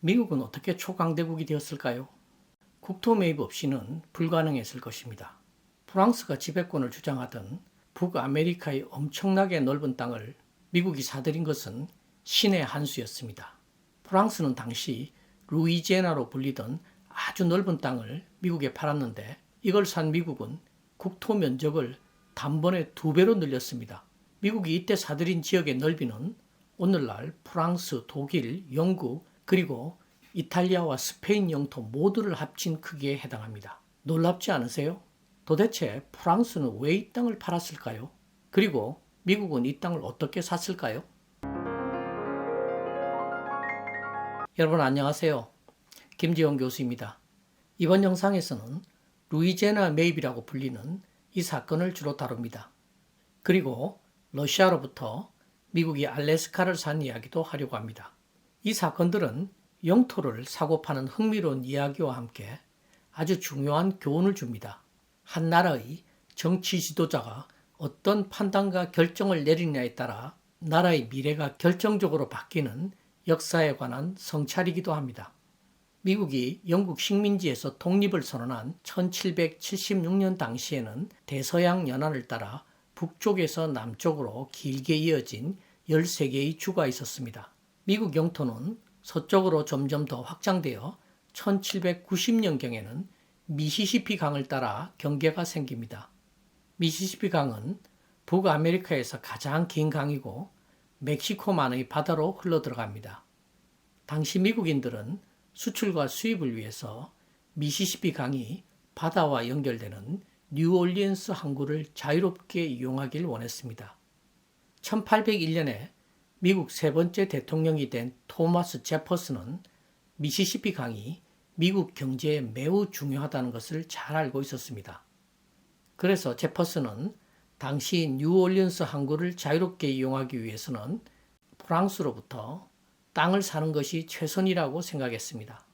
미국은 어떻게 초강대국이 되었을까요? 국토 매입 없이는 불가능했을 것입니다. 프랑스가 지배권을 주장하던 북아메리카의 엄청나게 넓은 땅을 미국이 사들인 것은 신의 한 수였습니다. 프랑스는 당시 루이지애나로 불리던 아주 넓은 땅을 미국에 팔았는데 이걸 산 미국은 국토 면적을 단번에 두 배로 늘렸습니다. 미국이 이때 사들인 지역의 넓이는 오늘날 프랑스, 독일, 영국, 그리고 이탈리아와 스페인 영토 모두를 합친 크기에 해당합니다. 놀랍지 않으세요? 도대체 프랑스는 왜 이 땅을 팔았을까요? 그리고 미국은 이 땅을 어떻게 샀을까요? 여러분 안녕하세요. 김지영 교수입니다. 이번 영상에서는 루이제나 매입이라고 불리는 이 사건을 주로 다룹니다. 그리고 러시아로부터 미국이 알래스카를 산 이야기도 하려고 합니다. 이 사건들은 영토를 사고 파는 흥미로운 이야기와 함께 아주 중요한 교훈을 줍니다. 한 나라의 정치 지도자가 어떤 판단과 결정을 내리느냐에 따라 나라의 미래가 결정적으로 바뀌는 역사에 관한 성찰이기도 합니다. 미국이 영국 식민지에서 독립을 선언한 1776년 당시에는 대서양 연안을 따라 북쪽에서 남쪽으로 길게 이어진 13개의 주가 있었습니다. 미국 영토는 서쪽으로 점점 더 확장되어 1790년경에는 미시시피 강을 따라 경계가 생깁니다. 미시시피 강은 북아메리카에서 가장 긴 강이고 멕시코만의 바다로 흘러 들어갑니다. 당시 미국인들은 수출과 수입을 위해서 미시시피 강이 바다와 연결되는 뉴올리언스 항구를 자유롭게 이용하길 원했습니다. 1801년에 미국 세 번째 대통령이 된 토마스 제퍼슨은 미시시피 강이 미국 경제에 매우 중요하다는 것을 잘 알고 있었습니다. 그래서 제퍼슨은 당시 뉴올리언스 항구를 자유롭게 이용하기 위해서는 프랑스로부터 땅을 사는 것이 최선이라고 생각했습니다.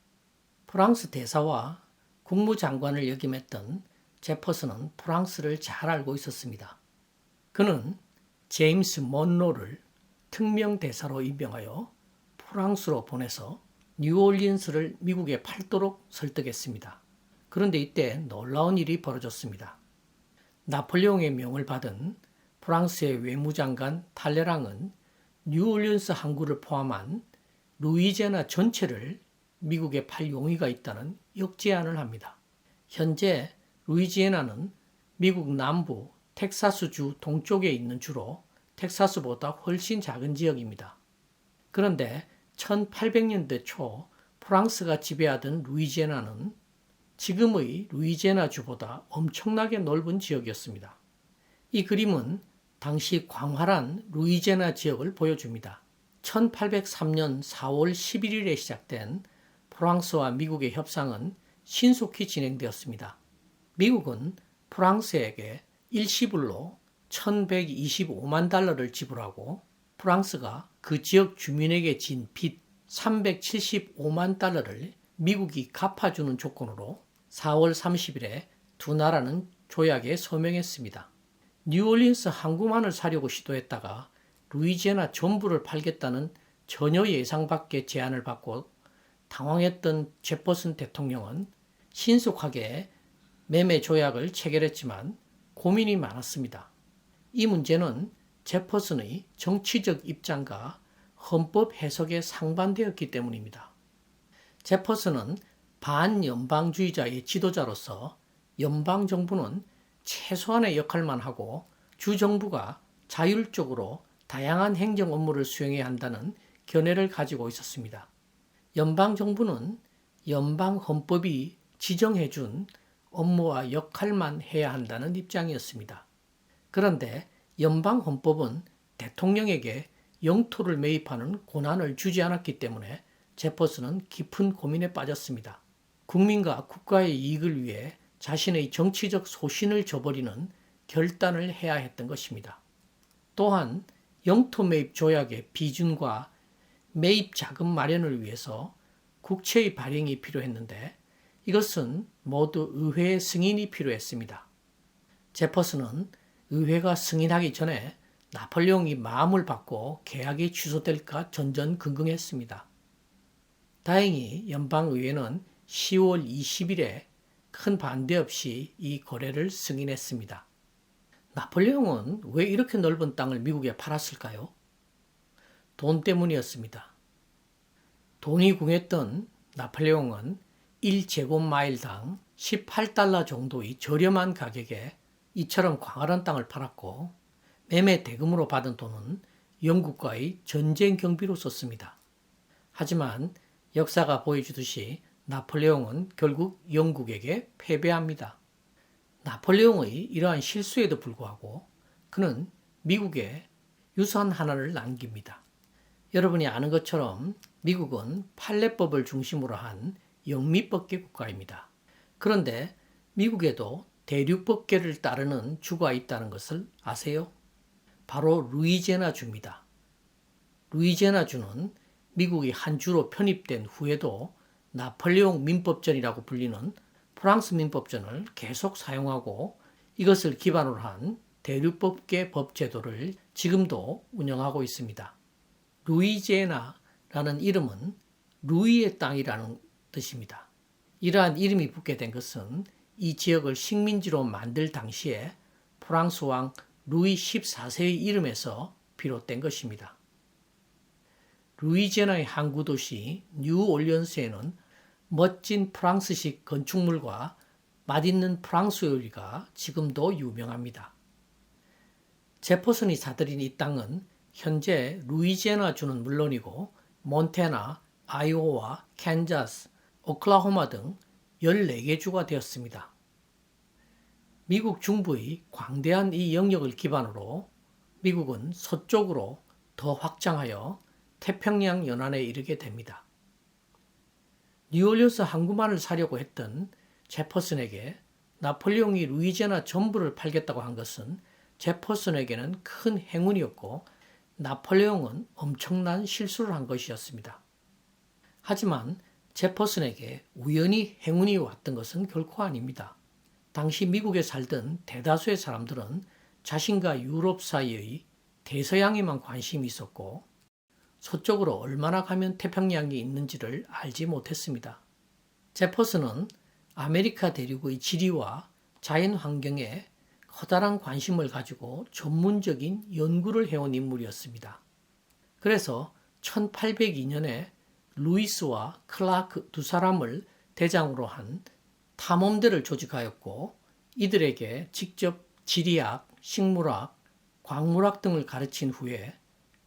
프랑스 대사와 국무장관을 역임했던 제퍼슨은 프랑스를 잘 알고 있었습니다. 그는 제임스 먼로를 특명 대사로 임명하여 프랑스로 보내서 뉴올리언스를 미국에 팔도록 설득했습니다. 그런데 이때 놀라운 일이 벌어졌습니다. 나폴레옹의 명을 받은 프랑스의 외무장관 탈레랑은 뉴올리언스 항구를 포함한 루이지아나 전체를 미국에 팔 용의가 있다는 역제안을 합니다. 현재 루이지애나는 미국 남부 텍사스주 동쪽에 있는 주로 텍사스보다 훨씬 작은 지역입니다. 그런데 1800년대 초 프랑스가 지배하던 루이지애나는 지금의 루이지애나 주보다 엄청나게 넓은 지역이었습니다. 이 그림은 당시 광활한 루이지애나 지역을 보여줍니다. 1803년 4월 11일에 시작된 프랑스와 미국의 협상은 신속히 진행되었습니다. 미국은 프랑스에게 일시불로 1125만 달러를 지불하고 프랑스가 그 지역 주민에게 진 빚 375만 달러를 미국이 갚아주는 조건으로 4월 30일에 두 나라는 조약에 서명했습니다. 뉴올리언스 항구만을 사려고 시도했다가 루이지애나 전부를 팔겠다는 전혀 예상 밖의 제안을 받고 당황했던 제퍼슨 대통령은 신속하게 매매 조약을 체결했지만 고민이 많았습니다. 이 문제는 제퍼슨의 정치적 입장과 헌법 해석에 상반되었기 때문입니다. 제퍼슨은 반연방주의자의 지도자로서 연방정부는 최소한의 역할만 하고 주정부가 자율적으로 다양한 행정 업무를 수행해야 한다는 견해를 가지고 있었습니다. 연방정부는 연방헌법이 지정해준 업무와 역할만 해야 한다는 입장이었습니다. 그런데 연방 헌법은 대통령에게 영토를 매입하는 권한을 주지 않았기 때문에 제퍼슨은 깊은 고민에 빠졌습니다. 국민과 국가의 이익을 위해 자신의 정치적 소신을 저버리는 결단을 해야 했던 것입니다. 또한 영토 매입 조약의 비준과 매입 자금 마련을 위해서 국채의 발행이 필요했는데 이것은 모두 의회의 승인이 필요했습니다. 제퍼슨은 의회가 승인하기 전에 나폴레옹이 마음을 받고 계약이 취소될까 전전긍긍했습니다. 다행히 연방의회는 10월 20일에 큰 반대 없이 이 거래를 승인했습니다. 나폴레옹은 왜 이렇게 넓은 땅을 미국에 팔았을까요? 돈 때문이었습니다. 돈이 궁했던 나폴레옹은 1제곱마일당 18달러 정도의 저렴한 가격에 이처럼 광활한 땅을 팔았고 매매 대금으로 받은 돈은 영국과의 전쟁 경비로 썼습니다. 하지만 역사가 보여주듯이 나폴레옹은 결국 영국에게 패배합니다. 나폴레옹의 이러한 실수에도 불구하고 그는 미국에 유산 하나를 남깁니다. 여러분이 아는 것처럼 미국은 판례법을 중심으로 한 영미법계 국가입니다. 그런데 미국에도 대륙법계를 따르는 주가 있다는 것을 아세요? 바로 루이제나주입니다. 루이제나주는 미국이 한 주로 편입된 후에도 나폴레옹 민법전이라고 불리는 프랑스 민법전을 계속 사용하고 이것을 기반으로 한 대륙법계 법제도를 지금도 운영하고 있습니다. 루이제나라는 이름은 루이의 땅이라는 뜻입니다. 이러한 이름이 붙게 된 것은 이 지역을 식민지로 만들 당시에 프랑스 왕 루이 14세의 이름에서 비롯된 것입니다. 루이제나의 항구 도시 뉴올리언스에는 멋진 프랑스식 건축물과 맛있는 프랑스 요리가 지금도 유명합니다. 제퍼슨이 사들인 이 땅은 현재 루이지애나 주는 물론이고 몬테나, 아이오와, 캔자스, 오클라호마 등 14개 주가 되었습니다. 미국 중부의 광대한 이 영역을 기반으로 미국은 서쪽으로 더 확장하여 태평양 연안에 이르게 됩니다. 뉴올리언스 항구만을 사려고 했던 제퍼슨에게 나폴레옹이 루이지아나 전부를 팔겠다고 한 것은 제퍼슨에게는 큰 행운이었고 나폴레옹은 엄청난 실수를 한 것이었습니다. 하지만 제퍼슨에게 우연히 행운이 왔던 것은 결코 아닙니다. 당시 미국에 살던 대다수의 사람들은 자신과 유럽 사이의 대서양에만 관심이 있었고 서쪽으로 얼마나 가면 태평양이 있는지를 알지 못했습니다. 제퍼슨은 아메리카 대륙의 지리와 자연 환경에 커다란 관심을 가지고 전문적인 연구를 해온 인물이었습니다. 그래서 1802년에 루이스와 클라크 두 사람을 대장으로 한 탐험대를 조직하였고 이들에게 직접 지리학, 식물학, 광물학 등을 가르친 후에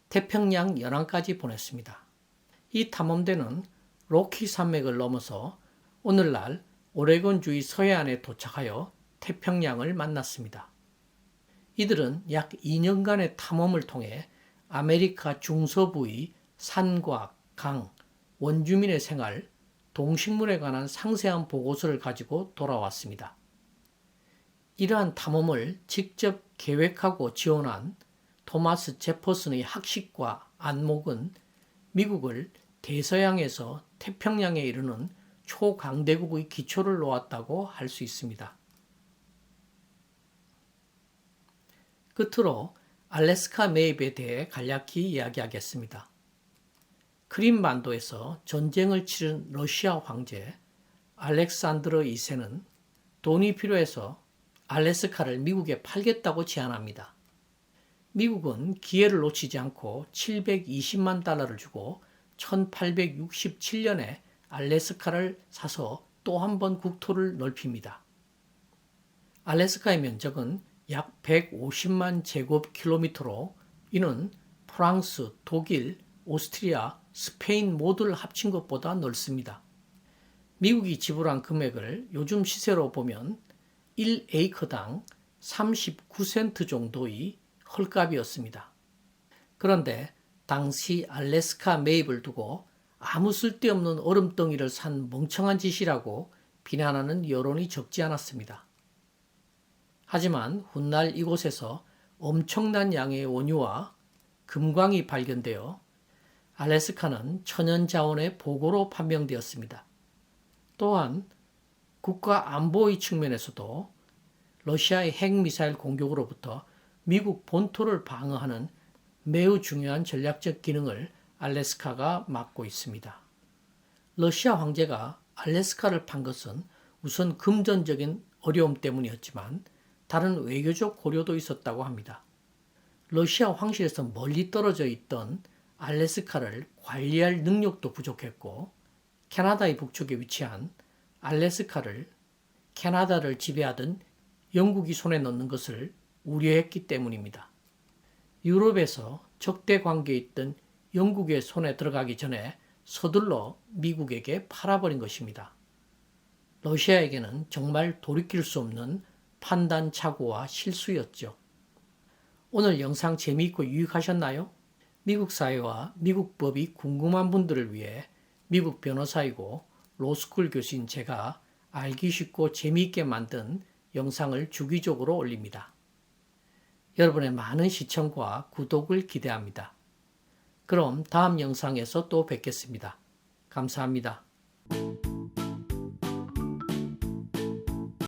태평양 연안까지 보냈습니다. 이 탐험대는 로키 산맥을 넘어서 오늘날 오레곤주의 서해안에 도착하여 태평양을 만났습니다. 이들은 약 2년간의 탐험을 통해 아메리카 중서부의 산과 강, 원주민의 생활, 동식물에 관한 상세한 보고서를 가지고 돌아왔습니다. 이러한 탐험을 직접 계획하고 지원한 토마스 제퍼슨의 학식과 안목은 미국을 대서양에서 태평양에 이르는 초강대국의 기초를 놓았다고 할 수 있습니다. 끝으로 알래스카 매입에 대해 간략히 이야기하겠습니다. 크림반도에서 전쟁을 치른 러시아 황제 알렉산드로 2세는 돈이 필요해서 알래스카를 미국에 팔겠다고 제안합니다. 미국은 기회를 놓치지 않고 720만 달러를 주고 1867년에 알래스카를 사서 또 한 번 국토를 넓힙니다. 알래스카의 면적은 약 150만 제곱킬로미터로 이는 프랑스, 독일, 오스트리아, 스페인 모두를 합친 것보다 넓습니다. 미국이 지불한 금액을 요즘 시세로 보면 1에이커당 39센트 정도의 헐값이었습니다. 그런데 당시 알래스카 매입을 두고 아무 쓸데없는 얼음덩이를 산 멍청한 짓이라고 비난하는 여론이 적지 않았습니다. 하지만 훗날 이곳에서 엄청난 양의 원유와 금광이 발견되어 알래스카는 천연 자원의 보고로 판명되었습니다. 또한 국가 안보의 측면에서도 러시아의 핵미사일 공격으로부터 미국 본토를 방어하는 매우 중요한 전략적 기능을 알래스카가 맡고 있습니다. 러시아 황제가 알래스카를 판 것은 우선 금전적인 어려움 때문이었지만 다른 외교적 고려도 있었다고 합니다. 러시아 황실에서 멀리 떨어져 있던 알래스카를 관리할 능력도 부족했고 캐나다의 북쪽에 위치한 알래스카를 캐나다를 지배하던 영국이 손에 넣는 것을 우려했기 때문입니다. 유럽에서 적대 관계에 있던 영국의 손에 들어가기 전에 서둘러 미국에게 팔아버린 것입니다. 러시아에게는 정말 돌이킬 수 없는 판단 착오와 실수였죠. 오늘 영상 재미있고 유익하셨나요? 미국 사회와 미국 법이 궁금한 분들을 위해 미국 변호사이고 로스쿨 교수인 제가 알기 쉽고 재미있게 만든 영상을 주기적으로 올립니다. 여러분의 많은 시청과 구독을 기대합니다. 그럼 다음 영상에서 또 뵙겠습니다. 감사합니다.